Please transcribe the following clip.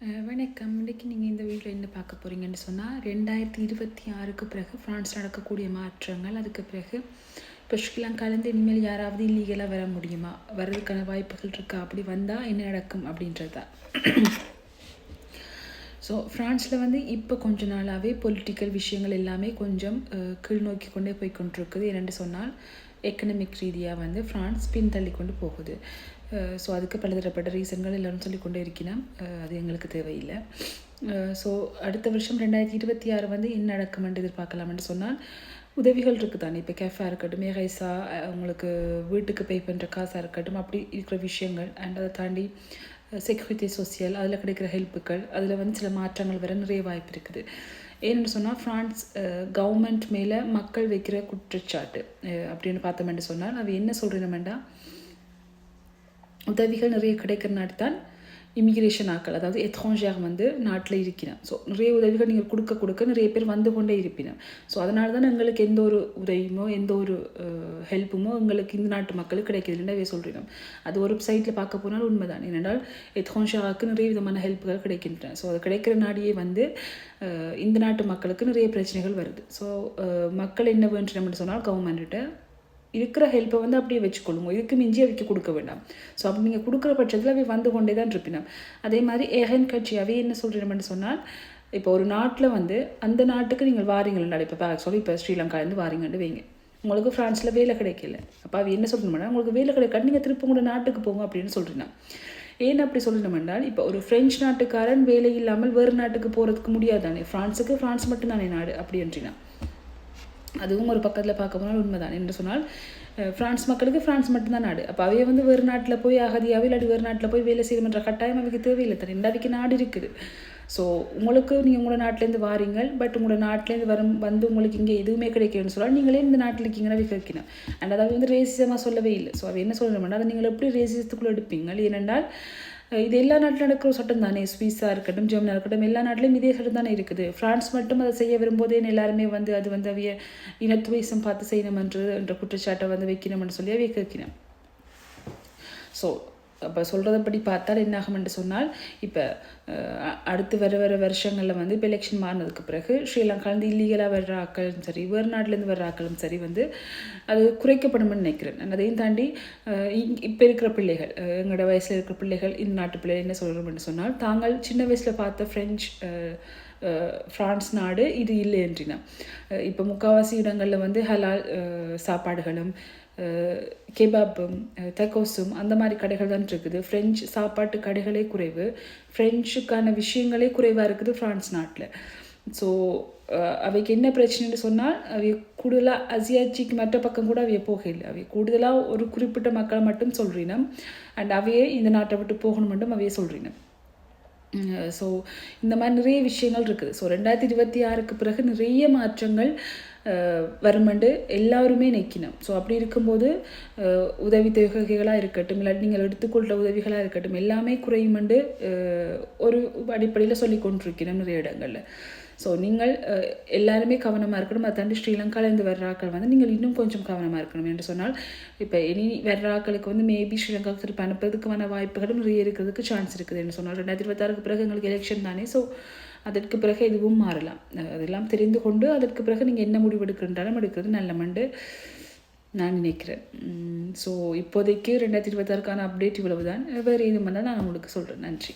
வணக்கம். இன்றைக்கு நீங்கள் இந்த வீட்டில் என்ன பார்க்க போகிறீங்கன்னு சொன்னால் ரெண்டாயிரத்தி இருபத்தி ஆறுக்கு பிறகு ஃப்ரான்ஸ் நடக்கக்கூடிய மாற்றங்கள். அதுக்கு பிறகு இப்போ ஸ்ரீலங்காலேருந்து இனிமேல் யாராவது இல்லீகலாக வர முடியுமா? வர்றதுக்கான வாய்ப்புகள் இருக்கா? அப்படி வந்தால் என்ன நடக்கும் அப்படின்றதா? ஸோ ஃப்ரான்ஸில் வந்து இப்போ கொஞ்ச நாளாகவே பொலிட்டிக்கல் விஷயங்கள் எல்லாமே கொஞ்சம் கீழ்நோக்கி கொண்டே போய் கொண்டிருக்குது. என்னென்னு சொன்னால் எக்கனமிக் ரீதியாக வந்து ஃப்ரான்ஸ் பின்தள்ளி கொண்டு போகுது. ஸோ அதுக்கு பலதரப்பட்ட ரீசன்கள் எல்லோரும் சொல்லிக்கொண்டே இருக்கிறோம் அது எங்களுக்கு தேவையில்லை. ஸோ அடுத்த வருஷம் ரெண்டாயிரத்தி இருபத்தி ஆறு வந்து என்ன நடக்குமென்று எதிர்பார்க்கலாம்னு சொன்னால் உதவிகள் இருக்குது தானே இப்போ கேஃபாக இருக்கட்டும் மேகைசா உங்களுக்கு வீட்டுக்கு பே பண்ணுற காசாக இருக்கட்டும் அப்படி இருக்கிற விஷயங்கள் அண்ட் அதை தாண்டி செக்யூரிட்டி சோசியல் அதில் கிடைக்கிற ஹெல்ப்புகள் அதில் வந்து சில மாற்றங்கள் வர நிறைய வாய்ப்பு இருக்குது. ஏன்னு சொன்னால் ஃப்ரான்ஸ் கவர்மெண்ட் மேலே மக்கள் வைக்கிற குற்றச்சாட்டு அப்படின்னு பார்த்தோம்னு சொன்னால் அது என்ன சொல்கிறோம்னா உதவிகள் நிறைய கிடைக்கிறனாடி தான் இமிக்ரேஷன் ஆக்கள் அதாவது எத்ரான்ஜியாக வந்து நாட்டில் இருக்கிறோம் ஸோ நிறைய உதவிகள் நீங்கள் கொடுக்க கொடுக்க நிறைய பேர் வந்து கொண்டே இருப்பினோம் ஸோ அதனால தான் எங்களுக்கு எந்த ஒரு உதவியுமோ எந்த ஒரு ஹெல்ப்புமோ எங்களுக்கு இந்த நாட்டு மக்களுக்கு கிடைக்கிறதுன்றவே சொல்கிறோம் அது ஒரு சைட்டில் பார்க்க போனால் உண்மைதான். ஏனென்றால் எத்ரான்ஜியாவுக்கு நிறைய விதமான ஹெல்ப்புகள் கிடைக்கின்றன. ஸோ அது கிடைக்கிற நாடியே வந்து இந்த நாட்டு மக்களுக்கு நிறைய பிரச்சனைகள் வருது. ஸோ மக்கள் என்ன வேண்டும்னு சொன்னால் கவர்மெண்ட்டிட்ட இருக்கிற ஹெல்ப்பை வந்து அப்படியே வச்சுக்கொள்ளுங்க. இதுக்கு மிஞ்சி அவைக்கு கொடுக்க வேண்டாம். ஸோ அப்போ நீங்கள் கொடுக்குற பட்சத்தில் அவை வந்து கொண்டே தான் இருப்பினோம் அதே மாதிரி ஏகன் கட்சி அவை என்ன சொல்கிறோம்னு சொன்னால் இப்போ ஒரு நாட்டில் வந்து அந்த நாட்டுக்கு நீங்கள் வாரீங்களா இப்போ ஆக்சுவலி சொல்லி இப்போ ஸ்ரீலங்காலேருந்து வாரீங்கன்னு வைங்க. உங்களுக்கு ஃப்ரான்ஸில் வேலை கிடைக்கல. அப்போ அவ என்ன சொல்லணும்னா உங்களுக்கு வேலை கிடைக்காது. நீங்கள் திருப்பி உங்களோட நாட்டுக்கு போங்க அப்படின்னு சொல்கிறேன் ஏன் அப்படி சொல்லணும் என்றால் இப்போ ஒரு ஃப்ரெஞ்ச் நாட்டுக்காரன் வேலை இல்லாமல் வேறு நாட்டுக்கு போகிறதுக்கு முடியாதானே? ஃப்ரான்ஸுக்கு ஃப்ரான்ஸ் மட்டும்தானே நாடு? அப்படி அதுவும் ஒரு பக்கத்தில் பார்க்க போனால் உண்மைதான் என்று சொன்னால் ஃப்ரான்ஸ் மக்களுக்கு ஃப்ரான்ஸ் மட்டும்தான் நாடு. அப்போ அவைய வந்து வேறு நாட்டில் போய் அகதியாவே இல்லாட்டி வேறு நாட்டில் போய் வேலை செய்யணுன்ற கட்டாயம் அவைக்கு தேவையில்லை. தான் அவைக்கு நாடு இருக்குது. ஸோ உங்களுக்கு நீங்கள் உங்களோட நாட்டிலேருந்து வாரீங்கள் பட் உங்களோட நாட்டிலேருந்து வரும் வந்து உங்களுக்கு இங்கே எதுவுமே கிடைக்கணும்னு சொன்னால் நீங்களே இந்த நாட்டில் இருக்கீங்கன்னா வைக்கணும் அண்ட் அதாவது வந்து ரேசிசமாக சொல்லவே இல்லை. ஸோ அவ என்ன சொல்லணும்னா அதை நீங்கள் எப்படி ரேசிசத்துக்குள்ளே எடுப்பீங்கள்? ஏனென்றால் இது எல்லா நாட்டிலும் நடக்கிற சட்டம் தானே? ஸ்வீஸாக இருக்கட்டும் ஜெர்மனாக இருக்கட்டும் எல்லா நாட்டிலும் இதே சட்டம் தானே இருக்குது. ஃப்ரான்ஸ் மட்டும் அதை செய்ய வரும்போதே எல்லாருமே வந்து அது வந்து அவைய இனத்துவேசம் பார்த்து செய்யணுமென்று என்ற குற்றச்சாட்டை வந்து வைக்கணும்னு சொல்லி அவைய கேட்கணும் ஸோ அப்போ சொல்கிறதப்படி பார்த்தால் என்னாகும் என்று சொன்னால் இப்போ அடுத்து வர வர வருஷங்களில் வந்து இப்போ எலெக்ஷன் மாறினதுக்கு பிறகு ஸ்ரீலங்காலேருந்து இல்லீகலாக வர்ற ஆக்களும் சரி வேறு நாட்டிலேருந்து வர்ற ஆக்களும் சரி வந்து அது குறைக்கப்படும்னு நினைக்கிறேன். நான் அதையும் தாண்டி இப்போ இருக்கிற பிள்ளைகள் எங்களோட வயசில் இருக்கிற பிள்ளைகள் இந்த நாட்டு பிள்ளைகள் என்ன சொல்கிறோம்னு சொன்னால் தாங்கள் சின்ன வயசில் பார்த்த ஃப்ரெஞ்ச் ஃப்ரான்ஸ் நாடு இது இல்லை என்றினா. இப்போ முக்கால்வாசி இடங்களில் வந்து ஹலால் சாப்பாடுகளும் கெபாப்பும் தக்கோஸும் அந்த மாதிரி கடைகள் தான் இருக்குது. ஃப்ரெஞ்சு சாப்பாட்டு கடைகளே குறைவு. ஃப்ரெஞ்சுக்கான விஷயங்களே குறைவாக இருக்குது ஃப்ரான்ஸ் நாட்டில். ஸோ அவைக்கு என்ன பிரச்சனைன்னு சொன்னால் அவை கூடுதலாக அசியாச்சிக்கு மற்ற பக்கம் கூட அவைய போக இல்லை கூடுதலாக ஒரு குறிப்பிட்ட மக்களை மட்டும் சொல்கிறீனம் அண்ட் அவையே இந்த நாட்டை விட்டு போகணும் மட்டும் அவையே சொல்கிறீனம் ஸோ இந்த மாதிரி நிறைய விஷயங்கள் இருக்குது. ஸோ ரெண்டாயிரத்தி இருபத்தி ஆறுக்கு பிறகு நிறைய மாற்றங்கள் வருமெண்டு எல்லாருமே நிற்கணும் ஸோ அப்படி இருக்கும்போது உதவி தொகைகளாக இருக்கட்டும் இல்லாட்டி நீங்கள் எடுத்துக்கொள்கிற உதவிகளாக இருக்கட்டும் எல்லாமே குறையுமெண்டு ஒரு அடிப்படையில் சொல்லி கொண்டிருக்கணும் நிறைய இடங்களில். ஸோ நீங்கள் எல்லாருமே கவனமாக இருக்கணும். அதை தாண்டி ஸ்ரீலங்காலேருந்து வர்றாக்கள் வந்து நீங்கள் இன்னும் கொஞ்சம் கவனமாக இருக்கணும் என்று சொன்னால் இப்போ இனி வர்றாக்களுக்கு வந்து மேபி ஸ்ரீலங்காவுக்கு திருப்பி அனுப்புறதுக்கான வாய்ப்புகளும் நிறைய இருக்கிறதுக்கு சான்ஸ் இருக்குது என்று சொன்னால் ரெண்டாயிரத்தி இருபத்தாறுக்கு பிறகு எங்களுக்கு எலெக்ஷன் தானே. ஸோ அதற்கு பிறகு எதுவும் மாறலாம். அதெல்லாம் தெரிந்து கொண்டு அதற்கு பிறகு நீங்கள் என்ன முடிவு எடுக்கின்றாலும் எடுக்கிறது நல்ல மண்டு நான் நினைக்கிறேன். ஸோ இப்போதைக்கு ரெண்டாயிரத்தி இருபத்தாறுக்கான அப்டேட் இவ்வளவு தான் வேறு எதுவும் வந்தால் நான் உங்களுக்கு சொல்கிறேன் நன்றி.